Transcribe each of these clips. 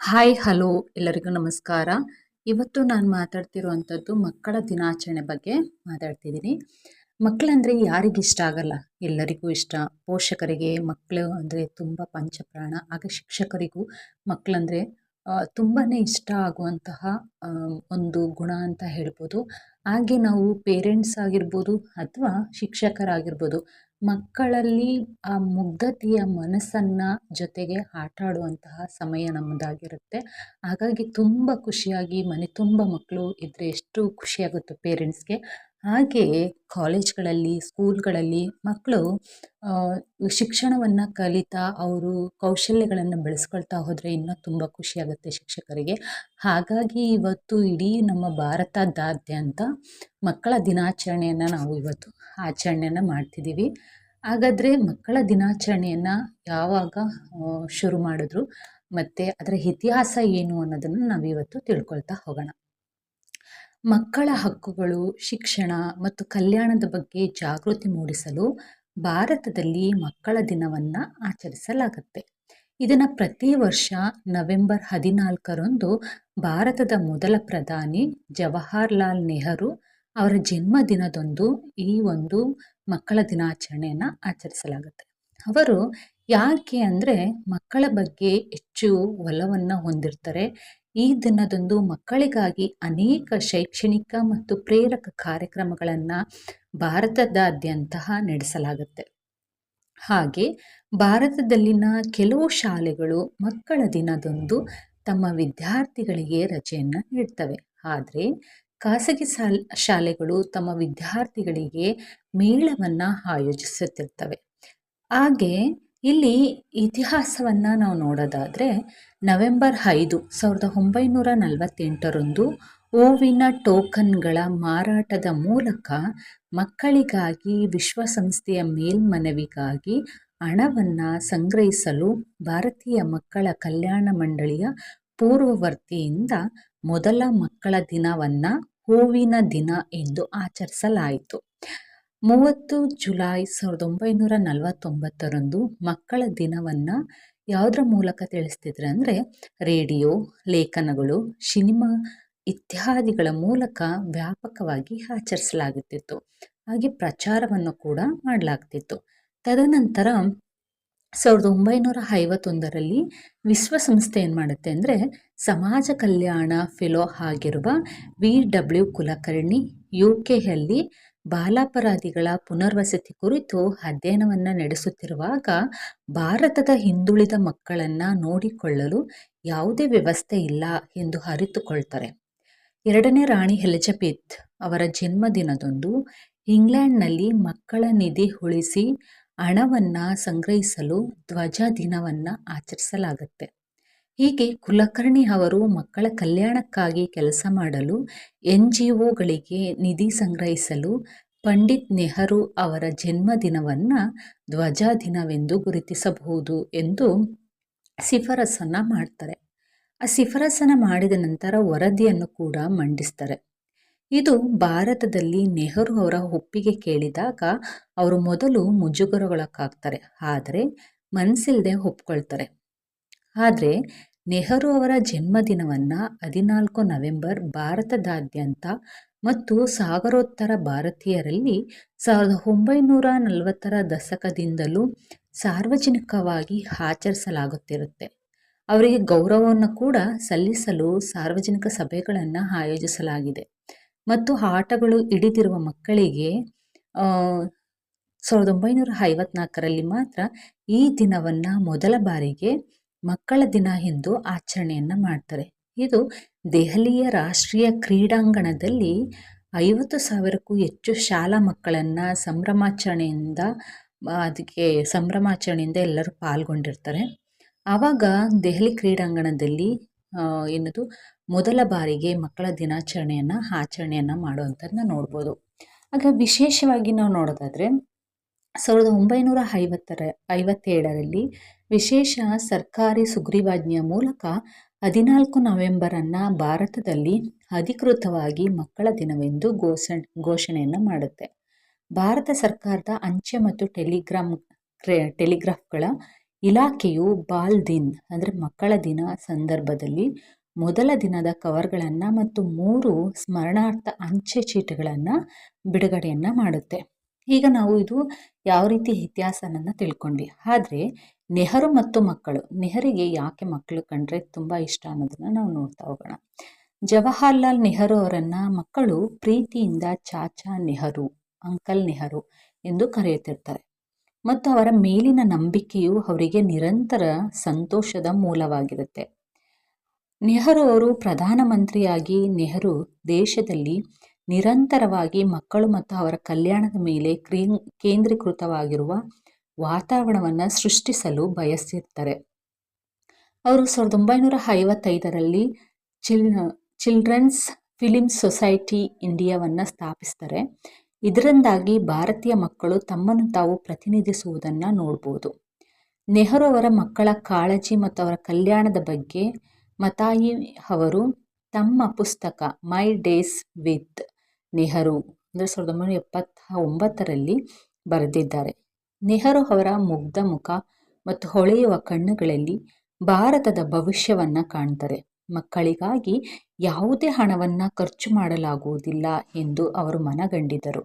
Hi, hello, ಎಲ್ಲರಿಗೂ ನಮಸ್ಕಾರ. ಇವತ್ತು ನಾನು ಮಾತಾಡ್ತಿರುವಂಥದ್ದು ಮಕ್ಕಳ ದಿನಾಚರಣೆ ಬಗ್ಗೆ ಮಾತಾಡ್ತಿದ್ದೀನಿ. ಮಕ್ಕಳಂದರೆ ಯಾರಿಗಿಷ್ಟ ಆಗಲ್ಲ? ಎಲ್ಲರಿಗೂ ಇಷ್ಟ. ಪೋಷಕರಿಗೆ ಮಕ್ಕಳು ಅಂದರೆ ತುಂಬ ಪಂಚಪ್ರಾಣ. ಆಗ ಶಿಕ್ಷಕರಿಗೂ ಮಕ್ಕಳಂದರೆ ತುಂಬಾ ಇಷ್ಟ ಆಗುವಂತಹ ಒಂದು ಗುಣ ಅಂತ ಹೇಳ್ಬೋದು. ಹಾಗೆ ನಾವು ಪೇರೆಂಟ್ಸ್ ಆಗಿರ್ಬೋದು ಅಥವಾ ಶಿಕ್ಷಕರಾಗಿರ್ಬೋದು ಮಕ್ಕಳಲ್ಲಿ ಆ ಮುಗ್ಧತೆಯ ಮನಸ್ಸನ್ನು ಜೊತೆಗೆ ಆಟ ಆಡುವಂತಹ ಸಮಯ ನಮ್ಮದಾಗಿರುತ್ತೆ. ಹಾಗಾಗಿ ತುಂಬ ಖುಷಿಯಾಗಿ ಮನೆ ತುಂಬ ಮಕ್ಕಳು ಇದ್ದರೆ ಎಷ್ಟು ಖುಷಿಯಾಗುತ್ತೆ ಪೇರೆಂಟ್ಸ್ಗೆ ಹಾಗೆಯೇ ಕಾಲೇಜ್ಗಳಲ್ಲಿ, ಸ್ಕೂಲ್ಗಳಲ್ಲಿ ಮಕ್ಕಳು ಶಿಕ್ಷಣವನ್ನು ಕಲಿತಾ ಅವರು ಕೌಶಲ್ಯಗಳನ್ನು ಬೆಳೆಸ್ಕೊಳ್ತಾ ಹೋದರೆ ಇನ್ನೂ ತುಂಬ ಖುಷಿಯಾಗುತ್ತೆ ಶಿಕ್ಷಕರಿಗೆ. ಹಾಗಾಗಿ ಇವತ್ತು ಇಡೀ ನಮ್ಮ ಭಾರತದಾದ್ಯಂತ ಮಕ್ಕಳ ದಿನಾಚರಣೆಯನ್ನು ನಾವು ಇವತ್ತು ಆಚರಣೆಯನ್ನು ಮಾಡ್ತಿದ್ದೀವಿ. ಹಾಗಾದರೆ ಮಕ್ಕಳ ದಿನಾಚರಣೆಯನ್ನು ಯಾವಾಗ ಶುರು ಮಾಡಿದ್ರು, ಮತ್ತು ಅದರ ಇತಿಹಾಸ ಏನು ಅನ್ನೋದನ್ನು ನಾವಿವತ್ತು ತಿಳ್ಕೊಳ್ತಾ ಹೋಗೋಣ. ಮಕ್ಕಳ ಹಕ್ಕುಗಳು, ಶಿಕ್ಷಣ ಮತ್ತು ಕಲ್ಯಾಣದ ಬಗ್ಗೆ ಜಾಗೃತಿ ಮೂಡಿಸಲು ಭಾರತದಲ್ಲಿ ಮಕ್ಕಳ ದಿನವನ್ನು ಆಚರಿಸಲಾಗುತ್ತೆ. ಇದನ್ನು ಪ್ರತಿ ವರ್ಷ ನವೆಂಬರ್ ಹದಿನಾಲ್ಕರಂದು ಭಾರತದ ಮೊದಲ ಪ್ರಧಾನಿ ಜವಾಹರ್ಲಾಲ್ ನೆಹರು ಅವರ ಜನ್ಮದಿನದಂದು ಈ ಒಂದು ಮಕ್ಕಳ ದಿನಾಚರಣೆಯನ್ನು ಆಚರಿಸಲಾಗುತ್ತೆ. ಅವರು ಯಾಕೆ ಅಂದರೆ ಮಕ್ಕಳ ಬಗ್ಗೆ ಹೆಚ್ಚು ಒಲವನ್ನು ಹೊಂದಿರ್ತಾರೆ ಈ ದಿನದಂದು ಮಕ್ಕಳಿಗಾಗಿ ಅನೇಕ ಶೈಕ್ಷಣಿಕ ಮತ್ತು ಪ್ರೇರಕ ಕಾರ್ಯಕ್ರಮಗಳನ್ನು ಭಾರತದಾದ್ಯಂತ ನಡೆಸಲಾಗುತ್ತೆ. ಹಾಗೆ ಭಾರತದಲ್ಲಿನ ಕೆಲವು ಶಾಲೆಗಳು ಮಕ್ಕಳ ದಿನದಂದು ತಮ್ಮ ವಿದ್ಯಾರ್ಥಿಗಳಿಗೆ ರಜೆಯನ್ನು ನೀಡ್ತವೆ. ಆದರೆ ಖಾಸಗಿ ಶಾಲೆಗಳು ತಮ್ಮ ವಿದ್ಯಾರ್ಥಿಗಳಿಗೆ ಮೇಳವನ್ನು ಆಯೋಜಿಸುತ್ತಿರ್ತವೆ. ಹಾಗೆ ಇಲ್ಲಿ ಇತಿಹಾಸವನ್ನು ನಾವು ನೋಡೋದಾದರೆ ನವೆಂಬರ್ ಐದು ಸಾವಿರದ ಒಂಬೈನೂರ ನಲವತ್ತೆಂಟರಂದು ಹೂವಿನ ಟೋಕನ್ಗಳ ಮಾರಾಟದ ಮೂಲಕ ಮಕ್ಕಳಿಗಾಗಿ, ವಿಶ್ವಸಂಸ್ಥೆಯ ಮೇಲ್ಮನವಿಗಾಗಿ ಹಣವನ್ನು ಸಂಗ್ರಹಿಸಲು ಭಾರತೀಯ ಮಕ್ಕಳ ಕಲ್ಯಾಣ ಮಂಡಳಿಯ ಪೂರ್ವವರ್ತಿಯಿಂದ ಮೊದಲ ಮಕ್ಕಳ ದಿನವನ್ನು ಹೂವಿನ ದಿನ ಎಂದು ಆಚರಿಸಲಾಯಿತು. ಮೂವತ್ತು ಜುಲೈ ಸಾವಿರದ ಒಂಬೈನೂರ ನಲವತ್ತೊಂಬತ್ತರಂದು ಮಕ್ಕಳ ದಿನವನ್ನು ಯಾವುದರ ಮೂಲಕ ತಿಳಿಸ್ತಿದ್ರೆ ಅಂದರೆ ರೇಡಿಯೋ, ಲೇಖನಗಳು, ಸಿನಿಮಾ ಇತ್ಯಾದಿಗಳ ಮೂಲಕ ವ್ಯಾಪಕವಾಗಿ ಆಚರಿಸಲಾಗುತ್ತಿತ್ತು. ಹಾಗೆ ಪ್ರಚಾರವನ್ನು ಕೂಡ ಮಾಡಲಾಗ್ತಿತ್ತು. ತದನಂತರ ಸಾವಿರದ ಒಂಬೈನೂರ ಐವತ್ತೊಂದರಲ್ಲಿ ವಿಶ್ವಸಂಸ್ಥೆ ಏನು ಮಾಡುತ್ತೆ ಅಂದರೆ ಸಮಾಜ ಕಲ್ಯಾಣ ಫೆಲೋ ಆಗಿರುವ ವಿ ಡಬ್ಲ್ಯೂ ಕುಲಕರ್ಣಿ ಯು ಕೆಯಲ್ಲಿ ಬಾಲಾಪರಾಧಿಗಳ ಪುನರ್ವಸತಿ ಕುರಿತು ಅಧ್ಯಯನವನ್ನು ನಡೆಸುತ್ತಿರುವಾಗ ಭಾರತದ ಹಿಂದುಳಿದ ಮಕ್ಕಳನ್ನು ನೋಡಿಕೊಳ್ಳಲು ಯಾವುದೇ ವ್ಯವಸ್ಥೆ ಇಲ್ಲ ಎಂದು ಅರಿತುಕೊಳ್ತಾರೆ. ಎರಡನೇ ರಾಣಿ ಎಲಿಜಬೆತ್ ಅವರ ಜನ್ಮದಿನದಂದು ಇಂಗ್ಲೆಂಡ್ನಲ್ಲಿ ಮಕ್ಕಳ ನಿಧಿ ಉಳಿಸಿ ಹಣವನ್ನು ಸಂಗ್ರಹಿಸಲು ಧ್ವಜ ದಿನವನ್ನು ಆಚರಿಸಲಾಗುತ್ತೆ. ಹೀಗೆ ಕುಲಕರ್ಣಿ ಅವರು ಮಕ್ಕಳ ಕಲ್ಯಾಣಕ್ಕಾಗಿ ಕೆಲಸ ಮಾಡಲು ಎನ್ ಜಿ ಒಗಳಿಗೆ ನಿಧಿ ಸಂಗ್ರಹಿಸಲು ಪಂಡಿತ್ ನೆಹರು ಅವರ ಜನ್ಮದಿನವನ್ನು ಧ್ವಜ ದಿನವೆಂದು ಗುರುತಿಸಬಹುದು ಎಂದು ಶಿಫಾರಸನ್ನು ಮಾಡ್ತಾರೆ. ಆ ಶಿಫಾರಸನ್ನು ಮಾಡಿದ ನಂತರ ವರದಿಯನ್ನು ಕೂಡ ಮಂಡಿಸ್ತಾರೆ. ಇದು ಭಾರತದಲ್ಲಿ ನೆಹರು ಅವರ ಒಪ್ಪಿಗೆ ಕೇಳಿದಾಗ ಅವರು ಮೊದಲು ಮುಜುಗರಗೊಳಕ್ಕಾಗ್ತಾರೆ, ಆದರೆ ಮನಸ್ಸಿಲ್ಲದೆ ಒಪ್ಕೊಳ್ತಾರೆ. ಆದರೆ ನೆಹರು ಅವರ ಜನ್ಮದಿನವನ್ನು ಹದಿನಾಲ್ಕು ನವೆಂಬರ್ ಭಾರತದಾದ್ಯಂತ ಮತ್ತು ಸಾಗರೋತ್ತರ ಭಾರತೀಯರಲ್ಲಿ ಸಾವಿರದ ಒಂಬೈನೂರ ನಲವತ್ತರ ದಶಕದಿಂದಲೂ ಸಾರ್ವಜನಿಕವಾಗಿ ಆಚರಿಸಲಾಗುತ್ತಿರುತ್ತೆ. ಅವರಿಗೆ ಗೌರವವನ್ನು ಕೂಡ ಸಲ್ಲಿಸಲು ಸಾರ್ವಜನಿಕ ಸಭೆಗಳನ್ನು ಆಯೋಜಿಸಲಾಗಿದೆ. ಮತ್ತು ಆಟಗಳು ಹಿಡಿದಿರುವ ಮಕ್ಕಳಿಗೆ ಸಾವಿರದ ಒಂಬೈನೂರ ಐವತ್ನಾಲ್ಕರಲ್ಲಿ ಮಾತ್ರ ಈ ದಿನವನ್ನು ಮೊದಲ ಬಾರಿಗೆ ಮಕ್ಕಳ ದಿನ ಎಂದು ಆಚರಣೆಯನ್ನು ಮಾಡ್ತಾರೆ. ಇದು ದೆಹಲಿಯ ರಾಷ್ಟ್ರೀಯ ಕ್ರೀಡಾಂಗಣದಲ್ಲಿ ಐವತ್ತು ಸಾವಿರಕ್ಕೂ ಹೆಚ್ಚು ಶಾಲಾ ಮಕ್ಕಳನ್ನು ಸಂಭ್ರಮಾಚರಣೆಯಿಂದ, ಅದಕ್ಕೆ ಸಂಭ್ರಮಾಚರಣೆಯಿಂದ ಎಲ್ಲರೂ ಪಾಲ್ಗೊಂಡಿರ್ತಾರೆ. ಆವಾಗ ದೆಹಲಿ ಕ್ರೀಡಾಂಗಣದಲ್ಲಿ ಏನದು ಮೊದಲ ಬಾರಿಗೆ ಮಕ್ಕಳ ದಿನಾಚರಣೆಯನ್ನು, ಆಚರಣೆಯನ್ನು ಮಾಡುವಂಥದ್ದನ್ನ ನೋಡ್ಬೋದು. ಆಗ ವಿಶೇಷವಾಗಿ ನಾವು ನೋಡೋದಾದರೆ, ಸಾವಿರದ ಒಂಬೈನೂರ ಐವತ್ತರ, ಐವತ್ತೇಳರಲ್ಲಿ ವಿಶೇಷ ಸರ್ಕಾರಿ ಸುಗ್ರೀವಾಜ್ಞೆಯ ಮೂಲಕ ಹದಿನಾಲ್ಕು ನವೆಂಬರನ್ನು ಭಾರತದಲ್ಲಿ ಅಧಿಕೃತವಾಗಿ ಮಕ್ಕಳ ದಿನವೆಂದು ಘೋಷಣೆ, ಘೋಷಣೆಯನ್ನು ಮಾಡುತ್ತೆ. ಭಾರತ ಸರ್ಕಾರದ ಅಂಚೆ ಮತ್ತು ಟೆಲಿಗ್ರಾಮ್ ಟೆಲಿಗ್ರಾಫ್ಗಳ ಇಲಾಖೆಯು ಬಾಲ್ ದಿನ್, ಅಂದರೆ ಮಕ್ಕಳ ದಿನ ಸಂದರ್ಭದಲ್ಲಿ ಮೊದಲ ದಿನದ ಕವರ್ಗಳನ್ನು ಮತ್ತು ಮೂರು ಸ್ಮರಣಾರ್ಥ ಅಂಚೆ ಚೀಟಿಗಳನ್ನು ಬಿಡುಗಡೆಯನ್ನು ಮಾಡುತ್ತೆ. ಈಗ ನಾವು ಇದು ಯಾವ ರೀತಿ ಇತಿಹಾಸನನ್ನು ತಿಳ್ಕೊಂಡ್ವಿ. ಆದರೆ ನೆಹರು ಮತ್ತು ಮಕ್ಕಳು, ನೆಹರಿಗೆ ಯಾಕೆ ಮಕ್ಕಳು ಕಂಡ್ರೆ ತುಂಬ ಇಷ್ಟ ಅನ್ನೋದನ್ನ ನಾವು ನೋಡ್ತಾ ಹೋಗೋಣ. ಜವಾಹರ್ಲಾಲ್ ನೆಹರು ಅವರನ್ನು ಮಕ್ಕಳು ಪ್ರೀತಿಯಿಂದ ಚಾಚಾ ನೆಹರು, ಅಂಕಲ್ ನೆಹರು ಎಂದು ಕರೆಯುತ್ತಿರ್ತಾರೆ. ಮತ್ತು ಅವರ ಮೇಲಿನ ನಂಬಿಕೆಯು ಅವರಿಗೆ ನಿರಂತರ ಸಂತೋಷದ ಮೂಲವಾಗಿರುತ್ತೆ. ನೆಹರು ಅವರು ಪ್ರಧಾನಮಂತ್ರಿಯಾಗಿ ನೆಹರು ದೇಶದಲ್ಲಿ ನಿರಂತರವಾಗಿ ಮಕ್ಕಳು ಮತ್ತು ಅವರ ಕಲ್ಯಾಣದ ಮೇಲೆ ಕೇಂದ್ರೀಕೃತವಾಗಿರುವ ವಾತಾವರಣವನ್ನು ಸೃಷ್ಟಿಸಲು ಬಯಸಿರ್ತಾರೆ. ಅವರು ಸಾವಿರದ ಒಂಬೈನೂರ ಐವತ್ತೈದರಲ್ಲಿ ಚಿಲ್, ಚಿಲ್ಡ್ರನ್ಸ್ ಫಿಲಿಮ್ ಸೊಸೈಟಿ ಇಂಡಿಯಾವನ್ನು ಸ್ಥಾಪಿಸ್ತಾರೆ. ಇದರಿಂದಾಗಿ ಭಾರತೀಯ ಮಕ್ಕಳು ತಮ್ಮನ್ನು ತಾವು ಪ್ರತಿನಿಧಿಸುವುದನ್ನು ನೋಡ್ಬೋದು. ನೆಹರು ಅವರ ಮಕ್ಕಳ ಕಾಳಜಿ ಮತ್ತು ಅವರ ಕಲ್ಯಾಣದ ಬಗ್ಗೆ ಮತಾಯಿ ಅವರು ತಮ್ಮ ಪುಸ್ತಕ ಮೈ ಡೇಸ್ ವಿತ್ ನೆಹರು ಅಂದರೆ ಸಾವಿರದ ಒಂಬೈನೂರ ಎಪ್ಪತ್ತ ಒಂಬತ್ತರಲ್ಲಿ ಬರೆದಿದ್ದಾರೆ. ನೆಹರು ಅವರ ಮುಗ್ಧ ಮುಖ ಮತ್ತು ಹೊಳೆಯುವ ಕಣ್ಣುಗಳಲ್ಲಿ ಭಾರತದ ಭವಿಷ್ಯವನ್ನು ಕಾಣ್ತಾರೆ. ಮಕ್ಕಳಿಗಾಗಿ ಯಾವುದೇ ಹಣವನ್ನು ಖರ್ಚು ಮಾಡಲಾಗುವುದಿಲ್ಲ ಎಂದು ಅವರು ಮನಗಂಡಿದರು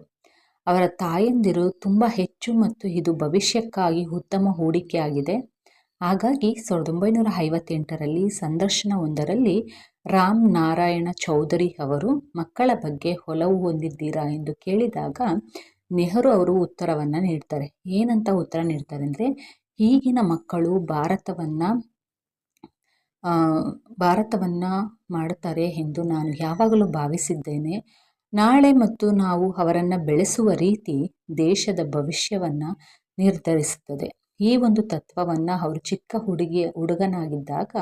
ಅವರ ತಾಯಂದಿರು ತುಂಬ ಹೆಚ್ಚು ಮತ್ತು ಇದು ಭವಿಷ್ಯಕ್ಕಾಗಿ ಉತ್ತಮ ಹೂಡಿಕೆಯಾಗಿದೆ. ಹಾಗಾಗಿ ಸಾವಿರದ ಒಂಬೈನೂರ ಐವತ್ತೆಂಟರಲ್ಲಿ ಸಂದರ್ಶನವೊಂದರಲ್ಲಿ ರಾಮ್ ನಾರಾಯಣ ಚೌಧರಿ ಅವರು ಮಕ್ಕಳ ಬಗ್ಗೆ ಒಲವು ಹೊಂದಿದ್ದೀರಾ ಎಂದು ಕೇಳಿದಾಗ ನೆಹರು ಅವರು ಉತ್ತರವನ್ನು ನೀಡ್ತಾರೆ. ಏನಂತ ಉತ್ತರ ನೀಡ್ತಾರೆ ಅಂದರೆ, ಈಗಿನ ಮಕ್ಕಳು ಭಾರತವನ್ನು ಭಾರತವನ್ನು ಮಾಡುತ್ತಾರೆ ಎಂದು ನಾನು ಯಾವಾಗಲೂ ಭಾವಿಸಿದ್ದೇನೆ. ನಾಳೆ ಮತ್ತು ನಾವು ಅವರನ್ನು ಬೆಳೆಸುವ ರೀತಿ ದೇಶದ ಭವಿಷ್ಯವನ್ನು ನಿರ್ಧರಿಸುತ್ತದೆ. ಈ ಒಂದು ತತ್ವವನ್ನು ಅವರು ಚಿಕ್ಕ ಹುಡುಗಿಯ ಹುಡುಗನಾಗಿದ್ದಾಗ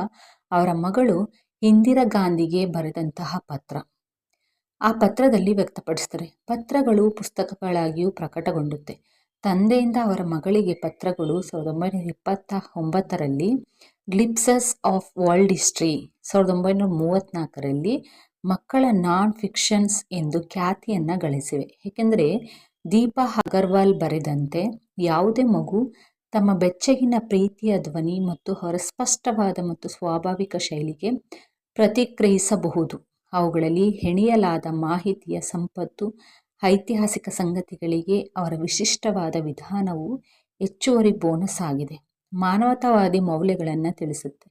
ಅವರ ಮಗಳು ಇಂದಿರಾ ಗಾಂಧಿಗೆ ಬರೆದಂತಹ ಪತ್ರ. ಆ ಪತ್ರದಲ್ಲಿ ವ್ಯಕ್ತಪಡಿಸ್ತಾರೆ ಪತ್ರಗಳು ಪುಸ್ತಕಗಳಾಗಿಯೂ ಪ್ರಕಟಗೊಂಡುತ್ತೆ. ತಂದೆಯಿಂದ ಅವರ ಮಗಳಿಗೆ ಪತ್ರಗಳು ಸಾವಿರದ ಒಂಬೈನೂರ ಇಪ್ಪತ್ತ ಒಂಬತ್ತರಲ್ಲಿ ಗ್ಲಿಪ್ಸಸ್ ಆಫ್ ವರ್ಲ್ಡ್ ಹಿಸ್ಟ್ರಿ ಸಾವಿರದ ಒಂಬೈನೂರ ಮೂವತ್ತ್ನಾಲ್ಕರಲ್ಲಿ ಮಕ್ಕಳ ನಾನ್ ಫಿಕ್ಷನ್ಸ್ ಎಂದು ಖ್ಯಾತಿಯನ್ನು ಗಳಿಸಿವೆ. ಏಕೆಂದರೆ, ದೀಪಾ ಅಗರ್ವಾಲ್ ಬರೆದಂತೆ ಯಾವುದೇ ಮಗು ತಮ್ಮ ಬೆಚ್ಚಗಿನ ಪ್ರೀತಿಯ ಧ್ವನಿ ಮತ್ತು ಅವರ ಸ್ಪಷ್ಟವಾದ ಮತ್ತು ಸ್ವಾಭಾವಿಕ ಶೈಲಿಗೆ ಪ್ರತಿಕ್ರಿಯಿಸಬಹುದು ಅವುಗಳಲ್ಲಿ ಹೆಣೆಯಲಾದ ಮಾಹಿತಿಯ ಸಂಪತ್ತು, ಐತಿಹಾಸಿಕ ಸಂಗತಿಗಳಿಗೆ ಅವರ ವಿಶಿಷ್ಟವಾದ ವಿಧಾನವು ಹೆಚ್ಚುವರಿ ಬೋನಸ್ ಆಗಿದೆ. ಮಾನವತಾವಾದಿ ಮೌಲ್ಯಗಳನ್ನು ತಿಳಿಸುತ್ತೆ.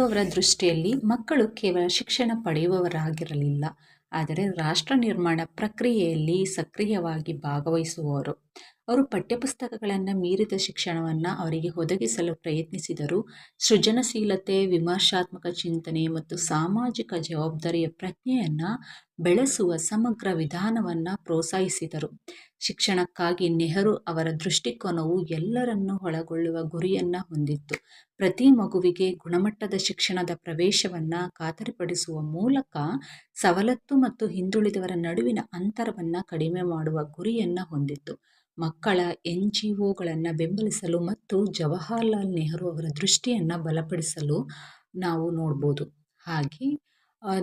ಅವರ ದೃಷ್ಟಿಯಲ್ಲಿ ಮಕ್ಕಳು ಕೇವಲ ಶಿಕ್ಷಣ ಪಡೆಯುವವರಾಗಿರಲಿಲ್ಲ. ಆದರೆ ರಾಷ್ಟ್ರ ನಿರ್ಮಾಣ ಪ್ರಕ್ರಿಯೆಯಲ್ಲಿ ಸಕ್ರಿಯವಾಗಿ ಭಾಗವಹಿಸುವವರು. ಅವರು ಪಠ್ಯಪುಸ್ತಕಗಳನ್ನು ಮೀರಿದ ಶಿಕ್ಷಣವನ್ನು ಅವರಿಗೆ ಒದಗಿಸಲು ಪ್ರಯತ್ನಿಸಿದರು. ಸೃಜನಶೀಲತೆ, ವಿಮರ್ಶಾತ್ಮಕ ಚಿಂತನೆ ಮತ್ತು ಸಾಮಾಜಿಕ ಜವಾಬ್ದಾರಿಯ ಪ್ರಜ್ಞೆಯನ್ನು ಬೆಳೆಸುವ ಸಮಗ್ರ ವಿಧಾನವನ್ನು ಪ್ರೋತ್ಸಾಹಿಸಿದರು. ಶಿಕ್ಷಣಕ್ಕಾಗಿ ನೆಹರು ಅವರ ದೃಷ್ಟಿಕೋನವು ಎಲ್ಲರನ್ನೂ ಒಳಗೊಳ್ಳುವ ಗುರಿಯನ್ನು ಹೊಂದಿತ್ತು. ಪ್ರತಿ ಮಗುವಿಗೆ ಗುಣಮಟ್ಟದ ಶಿಕ್ಷಣದ ಪ್ರವೇಶವನ್ನು ಖಾತರಿಪಡಿಸುವ ಮೂಲಕ ಸವಲತ್ತು ಮತ್ತು ಹಿಂದುಳಿದವರ ನಡುವಿನ ಅಂತರವನ್ನು ಕಡಿಮೆ ಮಾಡುವ ಗುರಿಯನ್ನು ಹೊಂದಿತ್ತು. ಮಕ್ಕಳ ಎನ್ ಜಿ ಒಗಳನ್ನು ಬೆಂಬಲಿಸಲು ಮತ್ತು ಜವಾಹರ್ಲಾಲ್ ನೆಹರು ಅವರ ದೃಷ್ಟಿಯನ್ನು ಬಲಪಡಿಸಲು ನಾವು ನೋಡ್ಬೋದು. ಹಾಗೆ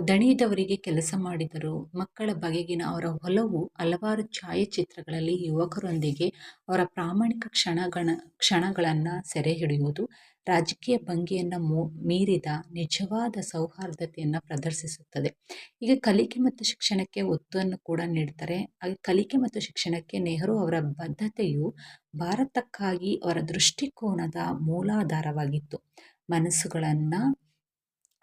ದಣಿದವರಿಗೆ ಕೆಲಸ ಮಾಡಿದರು ಮಕ್ಕಳ ಬಗೆಗಿನ ಅವರ ಒಲವು ಹಲವಾರು ಛಾಯಾಚಿತ್ರಗಳಲ್ಲಿ ಯುವಕರೊಂದಿಗೆ ಅವರ ಪ್ರಾಮಾಣಿಕ ಕ್ಷಣಗಳ ಕ್ಷಣಗಳನ್ನು ಸೆರೆ ಹಿಡಿಯುವುದು, ರಾಜಕೀಯ ಭಂಗಿಯನ್ನು ಮೀರಿದ ನಿಜವಾದ ಸೌಹಾರ್ದತೆಯನ್ನು ಪ್ರದರ್ಶಿಸುತ್ತದೆ. ಈಗ ಕಲಿಕೆ ಮತ್ತು ಶಿಕ್ಷಣಕ್ಕೆ ಒತ್ತನ್ನು ಕೂಡ ನೀಡ್ತಾರೆ. ಹಾಗೆ ಕಲಿಕೆ ಮತ್ತು ಶಿಕ್ಷಣಕ್ಕೆ ನೆಹರು ಅವರ ಬದ್ಧತೆಯು ಭಾರತಕ್ಕಾಗಿ ಅವರ ದೃಷ್ಟಿಕೋನದ ಮೂಲಾಧಾರವಾಗಿತ್ತು. ಮನಸ್ಸುಗಳನ್ನು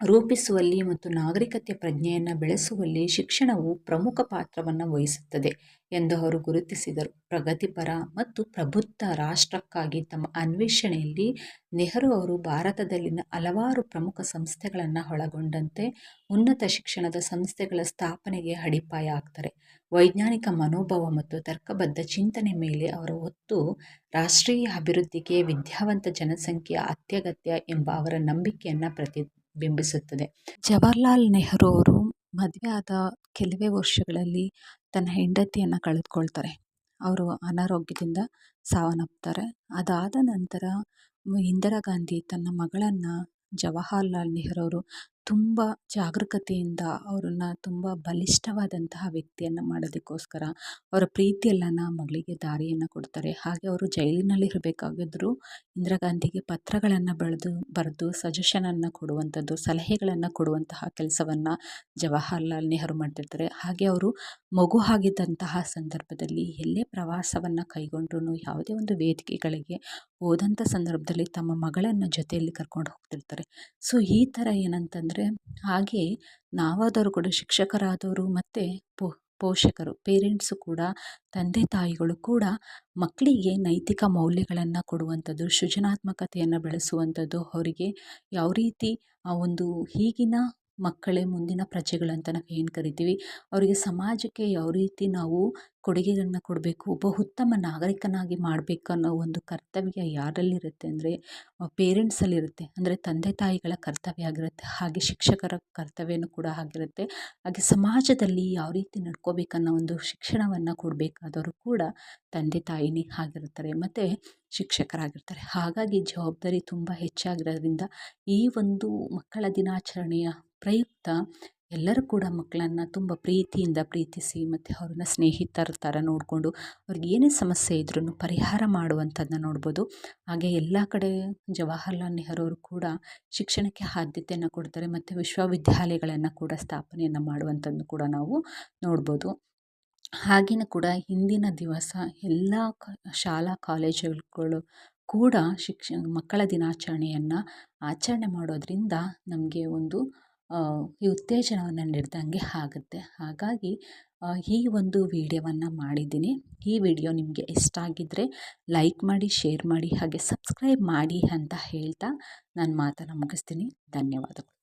ರೂಪಿಸುವಲ್ಲಿ ಮತ್ತು ನಾಗರಿಕತೆ ಪ್ರಜ್ಞೆಯನ್ನು ಬೆಳೆಸುವಲ್ಲಿ ಶಿಕ್ಷಣವು ಪ್ರಮುಖ ಪಾತ್ರವನ್ನು ವಹಿಸುತ್ತದೆ ಎಂದು ಅವರು ಗುರುತಿಸಿದರು. ಪ್ರಗತಿಪರ ಮತ್ತು ಪ್ರಬುದ್ಧ ರಾಷ್ಟ್ರಕ್ಕಾಗಿ ತಮ್ಮ ಅನ್ವೇಷಣೆಯಲ್ಲಿ ನೆಹರು ಅವರು ಭಾರತದಲ್ಲಿನ ಹಲವಾರು ಪ್ರಮುಖ ಸಂಸ್ಥೆಗಳನ್ನು ಒಳಗೊಂಡಂತೆ ಉನ್ನತ ಶಿಕ್ಷಣದ ಸಂಸ್ಥೆಗಳ ಸ್ಥಾಪನೆಗೆ ಅಡಿಪಾಯ ಆಗ್ತಾರೆ. ವೈಜ್ಞಾನಿಕ ಮನೋಭಾವ ಮತ್ತು ತರ್ಕಬದ್ಧ ಚಿಂತನೆ ಮೇಲೆ ಅವರ ಒತ್ತು ರಾಷ್ಟ್ರೀಯ ಅಭಿವೃದ್ಧಿಗೆ ವಿದ್ಯಾವಂತ ಜನಸಂಖ್ಯೆಯ ಅತ್ಯಗತ್ಯ ಎಂಬ ಅವರ ನಂಬಿಕೆಯನ್ನು ಪ್ರತಿ ಬಿಂಬಿಸುತ್ತದೆ. ಜವಾಹರ್ಲಾಲ್ ನೆಹರು ಅವರು ಮದುವೆ ಆದ ಕೆಲವೇ ವರ್ಷಗಳಲ್ಲಿ ತನ್ನ ಹೆಂಡತಿಯನ್ನು ಕಳೆದುಕೊಳ್ತಾರೆ. ಅವರು ಅನಾರೋಗ್ಯದಿಂದ ಸಾವನ್ನಪ್ಪುತ್ತಾರೆ ಅದಾದ ನಂತರ ಇಂದಿರಾ ಗಾಂಧಿ ತನ್ನ ಮಗಳನ್ನು ಜವಾಹರ್ಲಾಲ್ ನೆಹರು ಅವರು ತುಂಬ ಜಾಗರೂಕತೆಯಿಂದ ಅವ್ರನ್ನ ತುಂಬ ಬಲಿಷ್ಠವಾದಂತಹ ವ್ಯಕ್ತಿಯನ್ನು ಮಾಡೋದಕ್ಕೋಸ್ಕರ ಅವರ ಪ್ರೀತಿಯೆಲ್ಲನ ಮಗಳಿಗೆ ದಾರಿಯನ್ನು ಕೊಡ್ತಾರೆ. ಹಾಗೆ ಅವರು ಜೈಲಿನಲ್ಲಿ ಇರಬೇಕಾಗಿದ್ರು, ಇಂದಿರಾ ಗಾಂಧಿಗೆ ಪತ್ರಗಳನ್ನು ಬರೆದು ಬರೆದು ಸಜೆಷನನ್ನು ಕೊಡುವಂಥದ್ದು, ಸಲಹೆಗಳನ್ನು ಕೊಡುವಂತಹ ಕೆಲಸವನ್ನು ಜವಾಹರ್ಲಾಲ್ ನೆಹರು ಮಾಡ್ತಿರ್ತಾರೆ. ಹಾಗೆ ಅವರು ಮಗು ಆಗಿದ್ದಂತಹ ಸಂದರ್ಭದಲ್ಲಿ ಎಲ್ಲೇ ಪ್ರವಾಸವನ್ನು ಕೈಗೊಂಡ್ರು ಯಾವುದೇ ಒಂದು ವೇದಿಕೆಗಳಿಗೆ ಹೋದಂಥ ಸಂದರ್ಭದಲ್ಲಿ ತಮ್ಮ ಮಗಳನ್ನು ಜೊತೆಯಲ್ಲಿ ಕರ್ಕೊಂಡು ಹೋಗ್ತಿರ್ತಾರೆ. ಸೊ ಈ ಥರ ಏನಂತಂದರೆ ಹಾಗೆ ನಾವಾದರೂ ಕೂಡ ಶಿಕ್ಷಕರಾದವರು ಮತ್ತು ಪೋಷಕರು, ಪೇರೆಂಟ್ಸು ಕೂಡ, ತಂದೆ ತಾಯಿಗಳು ಕೂಡ ಮಕ್ಕಳಿಗೆ ನೈತಿಕ ಮೌಲ್ಯಗಳನ್ನು ಕೊಡುವಂಥದ್ದು, ಸೃಜನಾತ್ಮಕತೆಯನ್ನು ಬೆಳೆಸುವಂಥದ್ದು, ಅವರಿಗೆ ಯಾವ ರೀತಿ ಆ ಒಂದು ಈಗಿನ ಮಕ್ಕಳೇ ಮುಂದಿನ ಪ್ರಜೆಗಳಂತ ನಾವು ಏನು ಕರಿತೀವಿ? ಅವರಿಗೆ ಸಮಾಜಕ್ಕೆ ಯಾವ ರೀತಿ ನಾವು ಕೊಡುಗೆಗಳನ್ನ ಕೊಡಬೇಕು? ಒಬ್ಬ ಉತ್ತಮ ನಾಗರಿಕನಾಗಿ ಮಾಡಬೇಕು ಅನ್ನೋ ಒಂದು ಕರ್ತವ್ಯ ಯಾರಲ್ಲಿರುತ್ತೆ ಅಂದರೆ ಪೇರೆಂಟ್ಸಲ್ಲಿರುತ್ತೆ ಅಂದರೆ ತಂದೆ ತಾಯಿಗಳ ಕರ್ತವ್ಯ ಆಗಿರುತ್ತೆ. ಹಾಗೆ ಶಿಕ್ಷಕರ ಕರ್ತವ್ಯನೂ ಕೂಡ ಆಗಿರುತ್ತೆ. ಹಾಗೆ ಸಮಾಜದಲ್ಲಿ ಯಾವ ರೀತಿ ನಡ್ಕೋಬೇಕನ್ನೋ ಒಂದು ಶಿಕ್ಷಣವನ್ನು ಕೊಡಬೇಕಾದವರು ಕೂಡ ತಂದೆ ತಾಯಿನೇ ಆಗಿರ್ತಾರೆ. ಮತ್ತು ಶಿಕ್ಷಕರಾಗಿರ್ತಾರೆ. ಹಾಗಾಗಿ ಜವಾಬ್ದಾರಿ ತುಂಬ ಹೆಚ್ಚಾಗಿರೋದ್ರಿಂದ ಈ ಒಂದು ಮಕ್ಕಳ ದಿನಾಚರಣೆಯ ಪ್ರಯುಕ್ತ ಎಲ್ಲರೂ ಕೂಡ ಮಕ್ಕಳನ್ನ ತುಂಬ ಪ್ರೀತಿಯಿಂದ ಪ್ರೀತಿಸಿ ಮತ್ತು ಅವ್ರನ್ನ ಸ್ನೇಹಿತರ ಥರ ನೋಡಿಕೊಂಡು ಅವ್ರಿಗೆ ಏನೇ ಸಮಸ್ಯೆ ಇದ್ರೂ ಪರಿಹಾರ ಮಾಡುವಂಥದ್ದನ್ನ ನೋಡ್ಬೋದು. ಹಾಗೆ ಎಲ್ಲ ಕಡೆ ಜವಾಹರ್ಲಾಲ್ ನೆಹರು ಅವರು ಕೂಡ ಶಿಕ್ಷಣಕ್ಕೆ ಆದ್ಯತೆಯನ್ನು ಕೊಡ್ತಾರೆ ಮತ್ತು ವಿಶ್ವವಿದ್ಯಾಲಯಗಳನ್ನು ಕೂಡ ಸ್ಥಾಪನೆಯನ್ನು ಮಾಡುವಂಥದ್ದು ಕೂಡ ನಾವು ನೋಡ್ಬೋದು. ಹಾಗೆಯೇ ಕೂಡ ಹಿಂದಿನ ದಿವಸ ಎಲ್ಲ ಕ, ಶಾಲಾ ಕಾಲೇಜುಗಳು ಕೂಡ ಶಿಕ್ಷ, ಮಕ್ಕಳ ದಿನಾಚರಣೆಯನ್ನು ಆಚರಣೆ ಮಾಡೋದರಿಂದ ನಮಗೆ ಒಂದು ಈ ಉತ್ತೇಜನವನ್ನು ನೀಡ್ದಂಗೆ ಆಗುತ್ತೆ. ಹಾಗಾಗಿ ಈ ಒಂದು ವಿಡಿಯೋವನ್ನು ಮಾಡಿದ್ದೀನಿ. ಈ ವಿಡಿಯೋ ನಿಮಗೆ ಇಷ್ಟ ಆಗಿದ್ದರೆ ಲೈಕ್ ಮಾಡಿ, ಶೇರ್ ಮಾಡಿ ಹಾಗೆ ಸಬ್ಸ್ಕ್ರೈಬ್ ಮಾಡಿ ಅಂತ ಹೇಳ್ತಾ ನನ್ನ ಮಾತನ್ನು ಮುಗಿಸ್ತೀನಿ. ಧನ್ಯವಾದಗಳು.